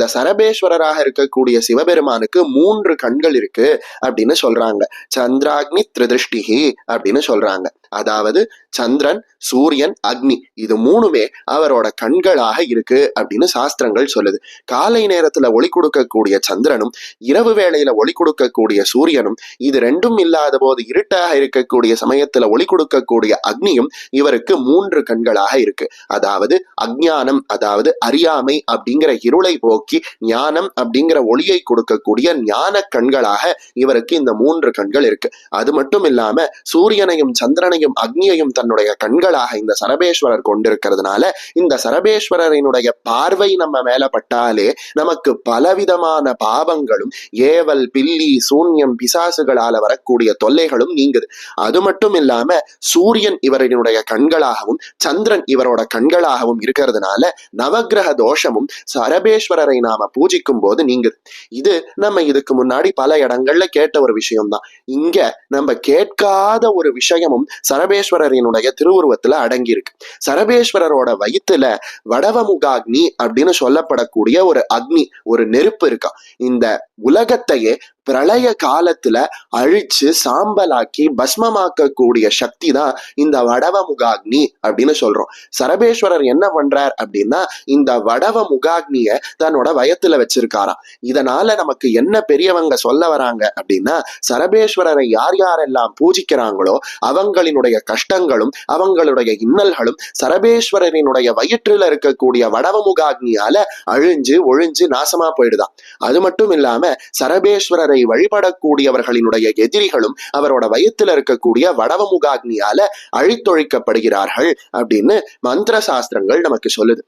இந்த சரபேஸ்வரராக இருக்கக்கூடிய சிவபெருமானுக்கு மூன்று கண்கள் இருக்கு அப்படின்னு சொல்றாங்க. சந்திராக்னி திருதிருஷ்டிகி அப்படின்னு சொல்றாங்க. அதாவது சந்திரன் சூரியன் அக்னி இது மூணுமே அவரோட கண்களாக இருக்கு அப்படின்னு சாஸ்திரங்கள் சொல்லுது. காலை நேரத்துல ஒளி கொடுக்கக்கூடிய சந்திரனும் இரவு வேளையில ஒளி கொடுக்கக்கூடிய சூரியனும் இது ரெண்டும் இல்லாத போது இருட்டாக இருக்கக்கூடிய சமயத்துல ஒளி கொடுக்கக்கூடிய அக்னியும் இவருக்கு மூன்று கண்களாக இருக்கு. அதாவது அஜ்ஞானம் அதாவது அறியாமை அப்படிங்கிற இருளை போக்கி ஞானம் அப்படிங்கிற ஒளியை கொடுக்கக்கூடிய ஞான கண்களாக இவருக்கு இந்த மூன்று கண்கள் இருக்கு. அது மட்டும் இல்லாம சூரியனையும் சந்திரனையும் அக்னியையும் தன்னுடைய கண்களாக இந்த சரபேஸ்வரர் கொண்டிருக்கிறதுனால இந்த சரபேஸ்வரரினுடைய பார்வை நம்ம மேல பட்டாலே நமக்கு பலவிதமான பாவங்களும் ஏவல் பில்லி சூன்யம் பிசாசுகளால வரக்கூடிய தொல்லைகளும் நீங்குது. அது மட்டும் இல்லாம சூரியன் இவரினுடைய கண்களாகவும் சந்திரன் இவரோட கண்களாகவும் இருக்கிறதுனால நவக்கிரக தோஷமும் சரபேஸ்வரரை நாம பூஜிக்கும் போது நீங்குது. இது நம்ம இதுக்கு முன்னாடி பல இடங்கள்ல கேட்ட ஒரு விஷயம்தான். இங்க நம்ம கேட்காத ஒரு விஷயமும் சரபேஸ்வரரினுடைய திருவுருவத்துல அடங்கி இருக்கு சரபேஸ்வரரோட வயிற்றுல வடவமுகாக்னி அப்படின்னு சொல்லப்படக்கூடிய ஒரு அக்னி ஒரு நெருப்பு இருக்கா. இந்த உலகத்தையே பிரளய காலத்துல அழிச்சு சாம்பலாக்கி பஸ்மமாக்கக்கூடிய சக்தி தான் இந்த வடவ முகாக்னி அப்படின்னு சொல்றோம். சரபேஸ்வரர் என்ன பண்றார் அப்படின்னா இந்த வடவ முகாக்னிய தன்னோட வயத்துல வச்சிருக்காராம். இதனால நமக்கு என்ன பெரியவங்க சொல்ல வராங்க அப்படின்னா சரபேஸ்வரரை யார் யாரெல்லாம் பூஜிக்கிறாங்களோ அவங்களினுடைய கஷ்டங்களும் அவங்களுடைய இன்னல்களும் சரபேஸ்வரரினுடைய வயிற்றில் இருக்கக்கூடிய வடவ முகாக்னியால அழிஞ்சு ஒழிஞ்சு நாசமா போயிடுதான் அது மட்டும் இல்லாம சரபேஸ்வரரை வழிபடக்கூடியவர்களினுடைய எதிரிகளும் அவரோட வயத்தில் இருக்கக்கூடிய வடவமுகாக்னியால அழித்தொழிக்கப்படுகிறார்கள் அப்படின்னு மந்திர சாஸ்திரங்கள் நமக்கு சொல்லுது.